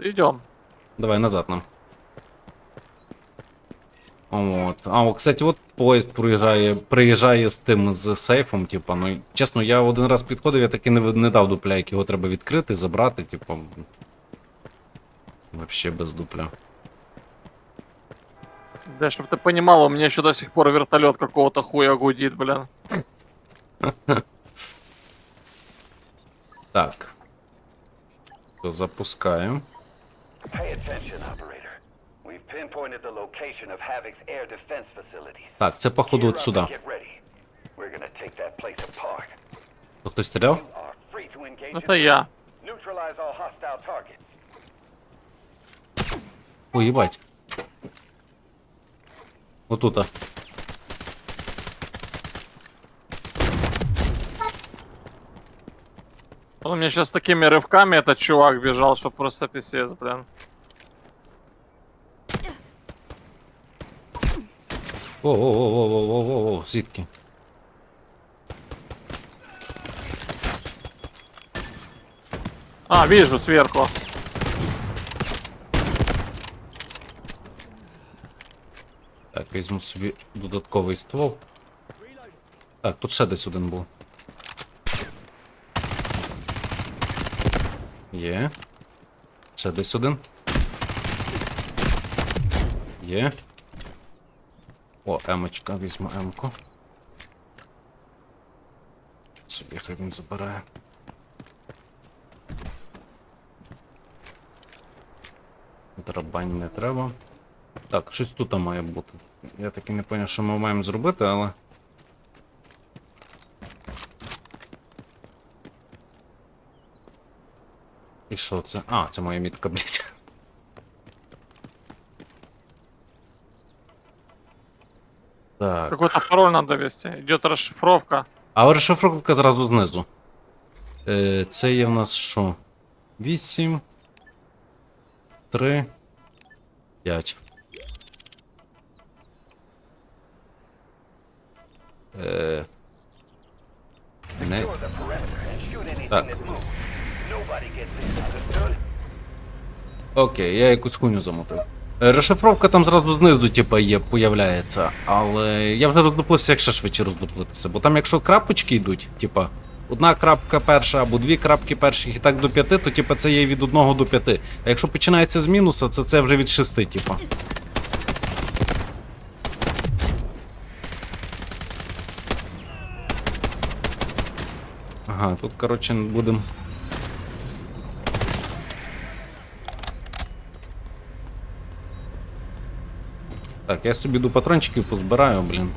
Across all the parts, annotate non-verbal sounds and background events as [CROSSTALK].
Идем. Давай назад нам. От. А, о, кстати, от поїзд приїжджає, приїжджає з тим з сейфом, типа, ну і, чесно, я один раз підходив, я таки не, не дав дупля, як його треба відкрити, забрати, типа. Вообще без дупля. Да, чтобы ты понимал, у меня еще до сих пор вертолет какого-то хуя гудит, блин. [LAUGHS] Так. То Так, це походу от сюди. Тут хтось стріляв? Ну це я. Ой, їбать. Отут. А. Он меня сейчас такими рывками этот чувак бежал, что просто писец, блин. О-о-о-о-о-о-о, звідки? А, вижу сверху. Так, візьму собі додатковий ствол. Так, тут ще десь один був. Є. Ще десь один. Є. О, емочка, візьму емку. Собі хай він забирає. Драбань не треба. Так, щось тут має бути. Я таки не зрозумів, що ми маємо зробити, але. І що це? А, це моя мітка, блядь. Так. Какой-то пароль надо ввести. Идет расшифровка. А розшифровка зразу знизу. Е, це є в нас що? 8. 3. 5. Е, не. Так. Окей, я якусь хуйню замотив. Е, Розшифровка там зразу знизу, типа, є, появляється, але я вже роздуплився, як ще швидше роздуплитися. Бо там, якщо крапочки йдуть, типа, одна крапка перша або дві крапки перших і так до п'яти, то типа це є від одного до п'яти. А якщо починається з мінуса, це, це вже від шести, типа. Ага, тут, коротше, будемо. Так, я собі до патрончиків позбираю, блін.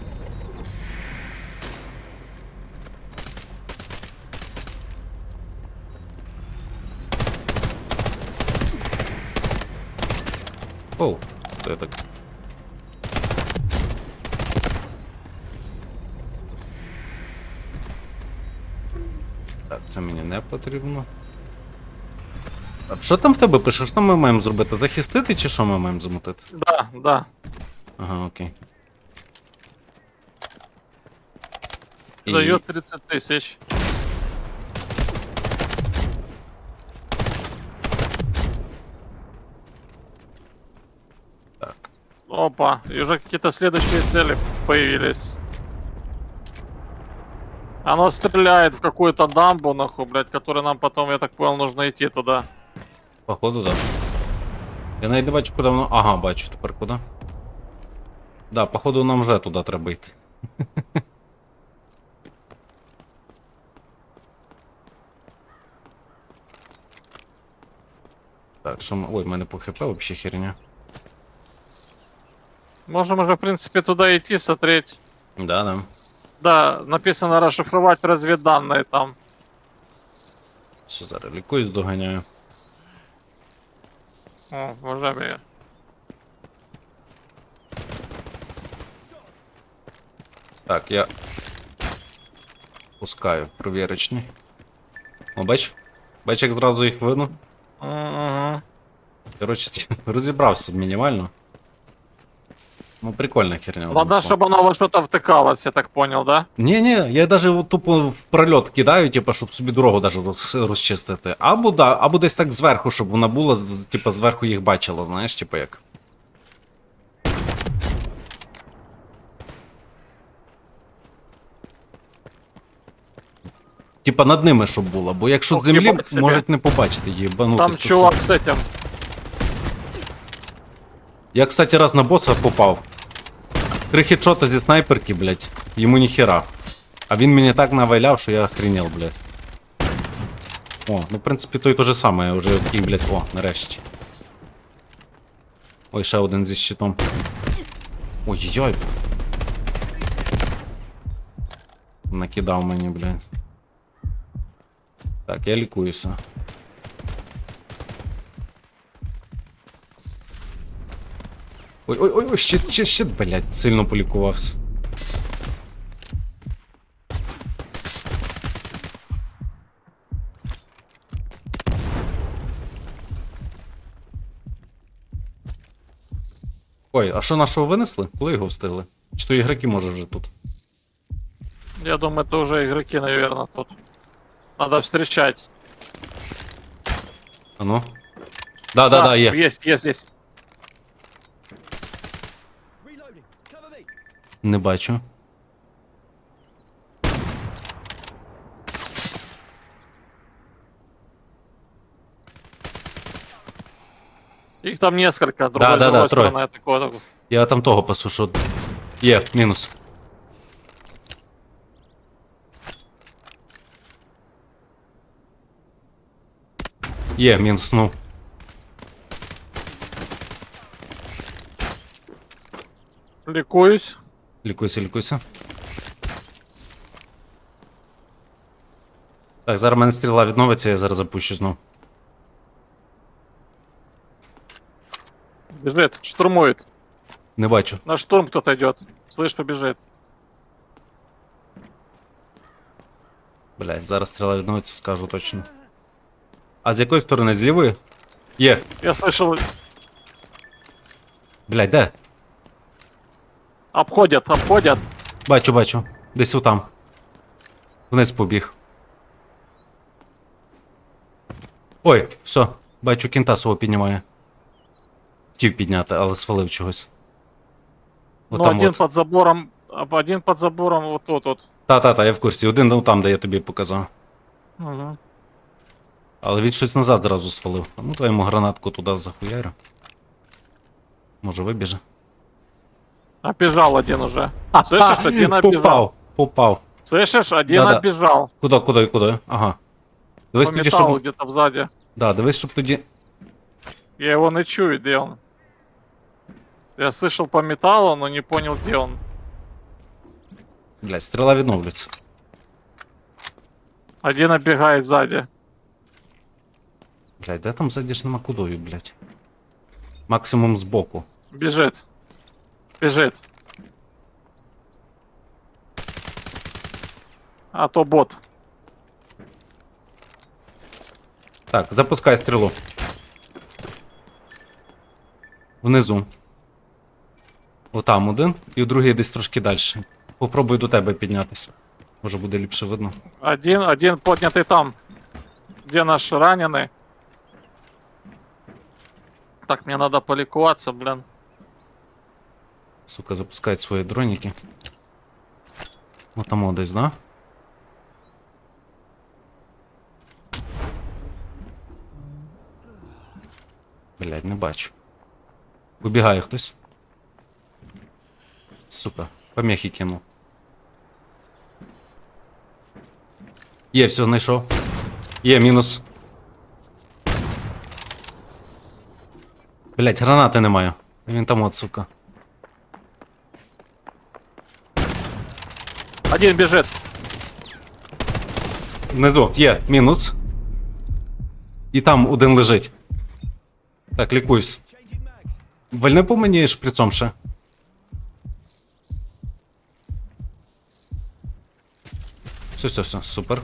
Оу, це так. Так, це мені не потрібно. А що там в тебе пише? Що ми маємо зробити? Захистити чи що ми маємо замутити? Да, да. Ага, окей. І- Дает 30 тысяч. Так. Опа, и уже какие-то следующие цели появились. Оно стреляет в какую-то дамбу, нахуй, блядь, которую нам потом, я так понял, нужно идти туда. Походу, да. Я бачу, куди воно. Ага, бачу тепер куди. Да, походу нам вже туди треба йти. Так, що ми. Ой, в мене по хп вообще херня. Можем уже, в принципе, туда идти, смотреть. Да, да. Да, написано расшифровать разведданные там. Все, зараз лікуюсь, доганяю. О, уже Так, я. Пускаю провірочний. О, бач? Бач, як зразу їх видно? Угу. Коротше, [LAUGHS] розібрався мінімально. Ну, прикольна херня. словом. чтобы оно во что-то втыкалось, я так понял, да? Ні, ні, я от тупо в прольот кидаю, типу, щоб собі дорогу даже роз, розчистити. Або да, або десь так зверху, щоб вона була, типу, зверху їх бачила, знаєш, типу як. Типа над ними щоб було, бо якщо з Ох, землі їбать собі. можуть не побачити її, банути. Там чувак с этим. Я, кстати, раз на босса попав. Три хедшота зі снайперки, блядь, йому ніхера. А він мені так наваляв, що я охренел, блядь. О, ну в принципі той то же саме, я вже такий, блядь, о, нарешті. Ой, ще один зі щитом. Ой-ой-ой. Накидав мені, блядь. Так, я лікуюся. Ой, ой, ой, ой, щит, щит, щит, блядь, сильно полікувався. Ой, а що нашого винесли? Коли його встигли? Чи то ігроки може вже тут? Я думаю, это уже игроки, наверное, тут. Надо встречать. А ну? Да, да, да, є. Есть, есть, есть. Не бачу. Их там несколько. Другой, да, с да, другой трое. стороны такого. Я там того пасу, що. Є, мінус. Є, мінус, ну. Ликуюсь. Лікуйся, лікуйся. Так, зараз в мене стріла відновиться, я зараз запущу знов. Бежит, штурмует. Не бачу. На штурм кто-то идет. Слышу, бежит. Блять, зараз стріла відновиться, скажу точно. А з якої сторони? З лівої? Є. Я слышал, Блять, де? обходят, обходят. Бачу, бачу. Десь отам. Вниз побіг. Ой, все. Бачу, кінта свого піднімає. Хотів підняти, але свалив чогось. Ну, Отам один от. под забором, а один под забором вот тут вот. Та-та-та, я в курсі. Один ну, там, де я тобі показав. Угу. Але він щось назад зразу свалив. А ну твоєму гранатку туди захуярю. Може вибіже. Обежал один уже. Слышишь, один обежал. Попав, попав. Слышишь, один Да-да. обежал. Куди, куди, куди? Ага. По Дивись тоді, металлу щоб. где-то сзади. Да, дивись, щоб тоді. Я его не чую, где он. Я слышал по металлу, но не понял, где он. Блядь, стріла відновлюється. Один оббегает сзади. Блядь, де там ж нема кудою, блядь. Максимум збоку. Бежит. Бежит. А то бот. Так, запускай стрілу. Внизу. Отам один, і другий десь трошки далі. Попробуй до тебе піднятися. Може буде ліпше видно. Один, один поднятый там. Где наш раненый? Так, мне надо поликоваться, блин. Сука, запускають свої дроніки. Отамо десь, да? Блядь, не бачу. Вибігає хтось. Сука, помехи кинув. Є, все, знайшов. Є, мінус. Блять, гранати немає. Він там от, сука. Один бежит. Внизу є мінус. І там один лежить. Так, лікуюсь. Вальни по мені шприцом ще. Все, все, все, супер.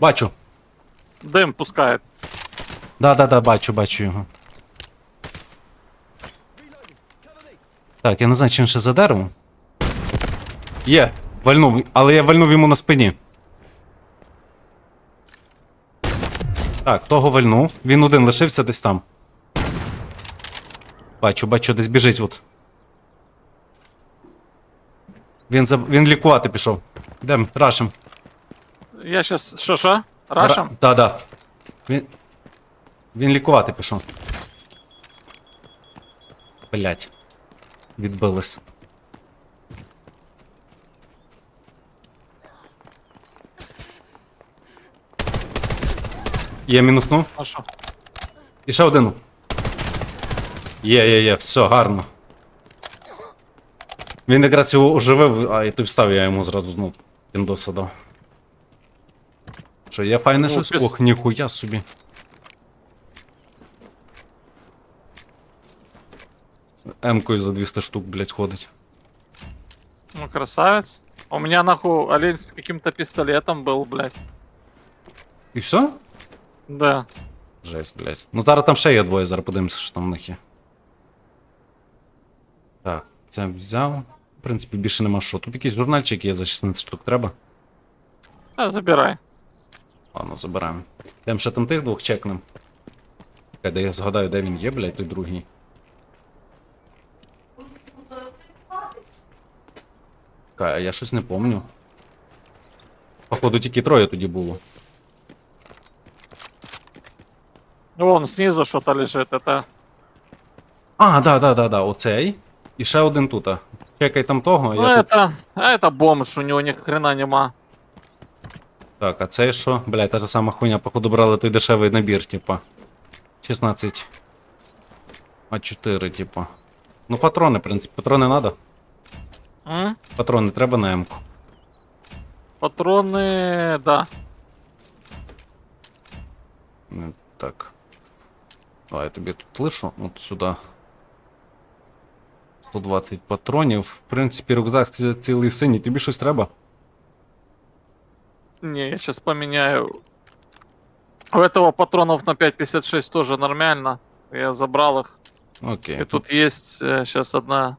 Бачу. Дим пускає. Да, да, да, бачу, бачу його. Так, я не знаю, чи він ще за деревом. Є, вальнув, але я вальнув йому на спині. Так, того вальнув. Він один лишився десь там. Бачу, бачу, десь біжить от. Він за... він лікувати пішов. Дем, рашим. Я щас. Що, що? Рашем? Так, да. Він... Він лікувати пішов. Блять. Відбились. Є мінуснув. А що? І ще один. Є, є, є, все, гарно. Він якраз його оживив, а і той встав, я йому зразу ну, піндоса дав. Що, є файне Ну, щось? піс- Ох, ніхуя собі. Емкою за 200 штук, блять, ходить. Ну, красавец. У меня нахуй олень с каким-то пистолетом был, блядь. І все? Да. Жесть, блять. Ну зараз там ще є двоє, зараз подивимося, що там в них є. Так, це взяв. В принципі, більше нема що. Тут якийсь журнальчик є за 16 штук треба. Да, забирай. Ладно, забираємо. Йдемо ще там тих двох чекнем. Чекай, де я згадаю, де він є, блядь, той другий. Чекай, а я щось не помню. Походу, тільки троє тоді було. Вон снизу что-то лежит, это... А, да, да, да, да, оцей. І ще один тут. а. Чекай там того, Ну, я тут. это... А это бомж, у него ни хрена нема. Так, а цей що? Блядь, та ж сама хуйня, походу брали той дешевий набір, типа. 16. А 4, типа. Ну, патрони, в принципі, патрони надо. М? Патрони треба на М-ку. Патроны... Да. Ну, Так. Давай я тобі тут лишу, от сюди. 120 патронів. В принципі, рюкзак ці- цілий синій. Тобі щось треба? Не, я сейчас поменяю. У этого патронов на 5.56 тоже нормально. Я забрал их. Окей. И тут есть сейчас одна...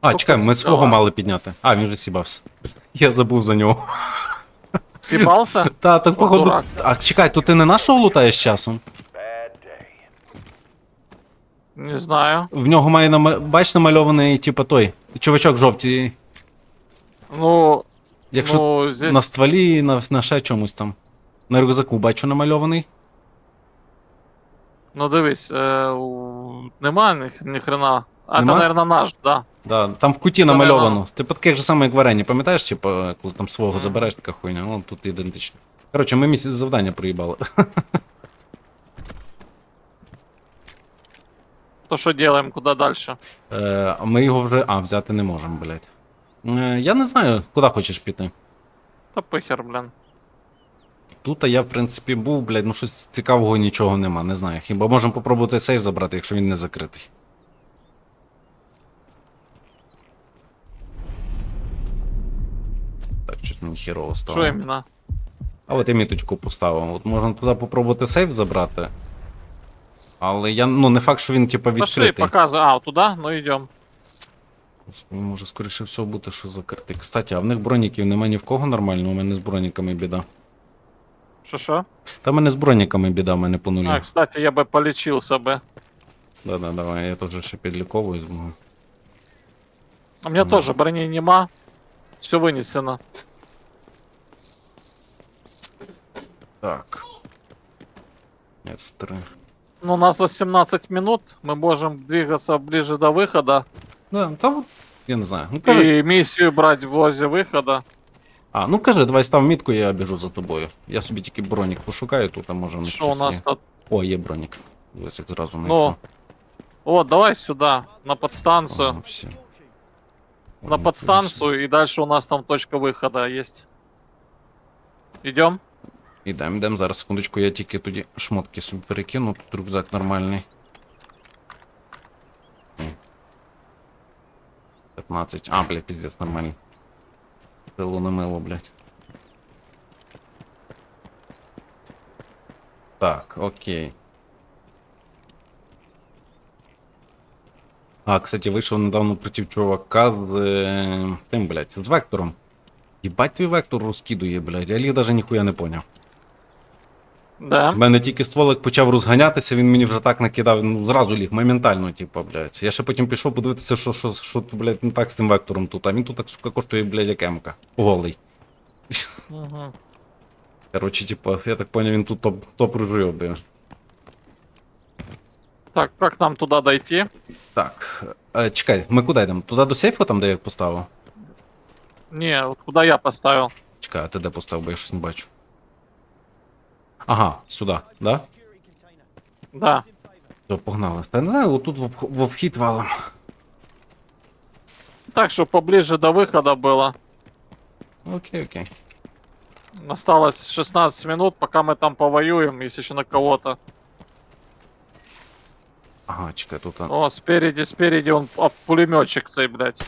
А, чекай, ми свого мали підняти. А, він вже сібався. Я забув за нього. Съебался? [LAUGHS] Та, так походу. А чекай, то ти не нашого лутаєш часом? Не знаю. В нього має нама... бач намальований, типа той. Чувачок жовтий. Ну, Якщо ну здесь... на стволі, на, на ще чомусь там. На рюкзаку бачу намальований. Ну дивись, е, у... нема ні, ні хрена. А Нема? це, наверное, наш, да. Да, там в куті Та намальовано. нема. Типу таке ж саме, як варення, пам'ятаєш, типу, коли там свого забереш, така хуйня, ну тут ідентично. Коротше, ми місяць завдання проїбали. [LAUGHS] То що делаем, куди дальше? Е, ми його вже. А, взяти не можемо, блядь. Е, я не знаю, куди хочеш піти. Та похер, блін. Тут я, в принципі, був, блядь, ну щось цікавого нічого нема, не знаю. Хіба можемо попробувати сейф забрати, якщо він не закритий. Так, щось мені хірово стало. Що іменно? А от я міточку поставив. От можна туди попробувати сейф забрати. Але я, ну, не факт, що він, типа, Пошли, відкритий. А, туди? Ну йдем. Може, скоріше всього бути, що закритий. Кстати, а в них броніків нема ні в кого нормально, у мене з броніками біда. Що що? Та в мене з броніками біда, в мене по нулю. А, кстати, я би полічився би. Да-да, давай, я теж ще підліковую. зможу. У мене теж броні нема. Все винесено. Так. F3. Ну, у нас 18 минут. Мы можем двигаться ближе до выхода. Да, та от, я не знаю. Ну кажи. И миссию брать возле выхода. А, ну кажи, давай став мітку, я біжу за тобою. Я собі тільки бронік пошукаю тут, а може не Что у щось нас є. тут? О, є бронік. Дивись, як зразу Ну, знайшов. Вот, давай сюда, на подстанцию. Ага, все. На подстанцию, и дальше у нас там точка выхода есть. Идем? Ідем, ідем, зараз секундочку, я тільки тоді шмотки собі перекину, тут рюкзак нормальний. 15. А, блядь, пиздец, нормальний. Пилу на мило, блядь. Так, окей. А, кстати, вийшов недавно проти чувака з е, тим, блядь, з вектором. Єбать твій вектор розкидує, блядь. Я ліг даже ніхуя не поняв. Да. У мене тільки стволик почав розганятися, він мені вже так накидав, ну зразу ліг, моментально, типу, блядь. Я ще потім пішов подивитися, що, що, що, блядь, не так з цим вектором тут, а він тут так, сука, коштує, блядь, як емка. Голий. Угу. Короче, типа, я так понял, він тут топ, топ ружойобує. Так, как нам туда дойти? Так. Е, чекай, ми куди йдемо? Туди до сейфу, там, де я поставив? Не, вот куда я поставил? Чекай, а ти де поставив, бо я щось не бачу. Ага, сюди, да? Да. То погнали. Та не знаю, отут в, обх- в обхід валом. Так, чтобы поближе до выхода было. Окей, окей. Осталось 16 минут, пока мы там повоюем, если еще на кого-то. Ага, чекай, тут. а, О, спереди, спереди он а, пулеметчик цей, блядь.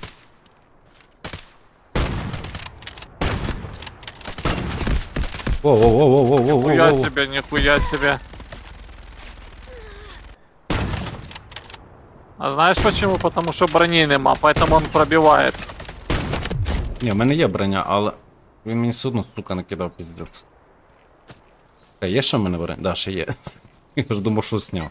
Нихуя Воу-воу-воу-воу-воу-воу. себе, нихуя себе. А знаешь почему? Потому что брони нема, поэтому он пробивает. Ні, в мене є броня, але він мені все одно, сука, накидав піздець. А є ще в мене броня? Да, ще є. [LAUGHS] Я ж думав, що зняв.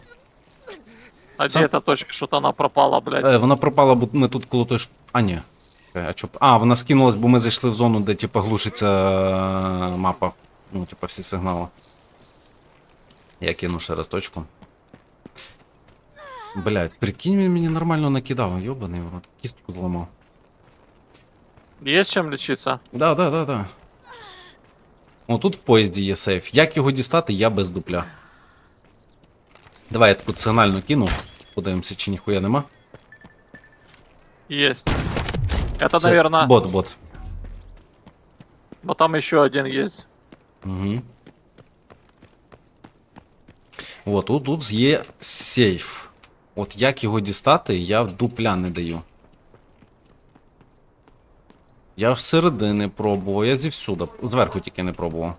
А Сам- где эта точка? Что-то она пропала, блядь. Е, вона пропала, бо ми тут коло той ш... А, ні. Чекай, А, чо... а, вона скинулась, бо ми зайшли в зону, де типа глушиться е, мапа. Ну, типа всі сигнали. Я кину ще раз точку. Блять, прикинь, він мені нормально накидав, йобаний в рот. Кістку зламав. Есть чем лечиться? Да, да, да, да. О, тут в поїзді є сейф. Як його дістати, я без дупля. Давай я таку сигнальну кину. Подивимося, чи ніхуя нема. Есть. Это, Це наверное, Бот, бот. но там еще один есть. Угу. От, тут, тут є сейф. От як його дістати, я в дупля не даю. Я всередини пробував, я зівсюди. Зверху тільки не пробував.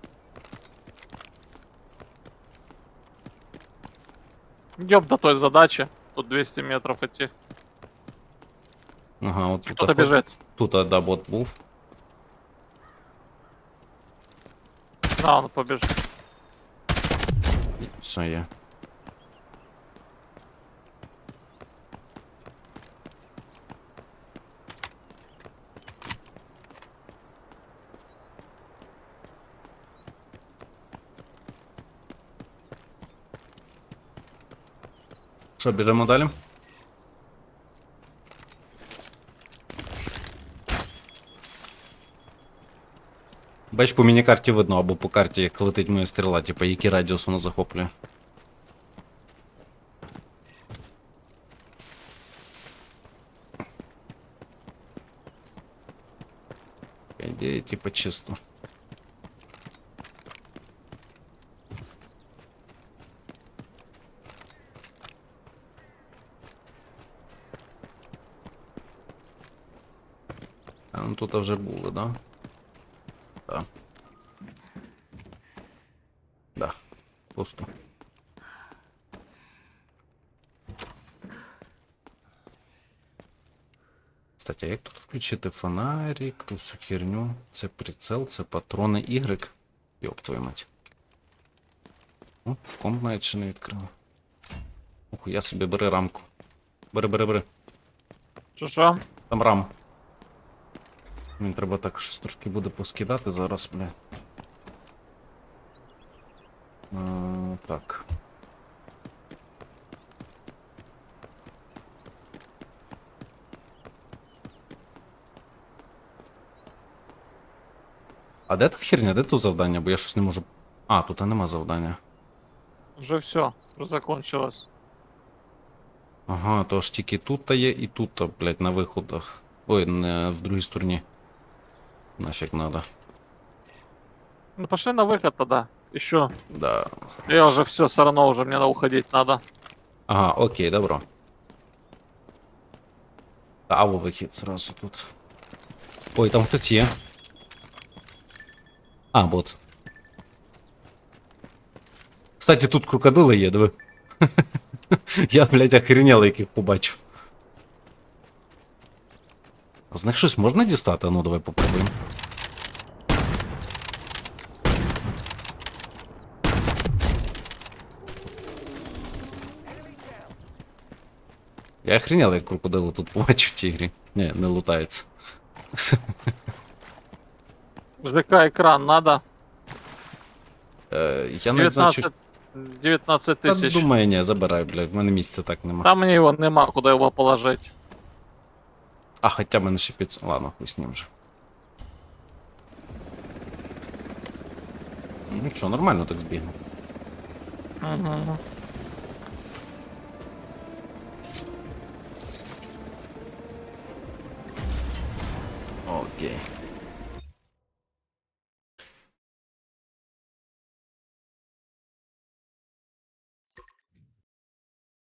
Идем до той задачи. Тут 200 метров идти. Ага, от тут. Кто-то бежит. Тут, а, да, бот був. Да, он побежит. Все є. Що, біжимо далі? Бач, по міні-карті видно, або по карті, як летить моя стріла, типу, який радіус вона захоплює. По ідеї, типу, чисто. А, ну тут вже були, да? Да. Пусто. Кстати, а як тут включити фонарик, ту всю херню? Це прицел, це патрони Y. Йоп твою мать. О, комп навіть ще не відкрив. Оху, я собі бери рамку. Бери, бери, бери. Что, что? Там рам. Мені треба так щось трошки буде поскидати зараз, бля. Так. А де та херня? Де тут завдання? Бо я щось не можу. А, тут нема завдання. Уже все. Закончилось. Ага, то ж тільки тут та є і тут, та, блядь, на виходах. Ой, не в другій стороні. Нафіг надо. Ну пошли на выход тогда. Еще. Да. Я уже все, все равно уже мне на уходить надо. Ага, окей, добро. Каву вихід зразу тут. Ой, там хтось є. А, бот. Кстати, тут крокодили є, диви. [LAUGHS] Я, блядь, охренел, яких побачив. З них щось можна дістати? Ну, давай попробуємо. Я охренел, як крокодилу тут побачив в тій грі. Ні, не лутається. ЖК екран надо. Е, я не знаю, чи... 19, 19 Та, тисяч. думаю, ні, забирай, блядь, в мене місця так нема. Там мені його нема, куди його положити. А хоча в мене ще 500. Ладно, хуй з ним вже. Ну що, нормально так збігав. Угу. Окей.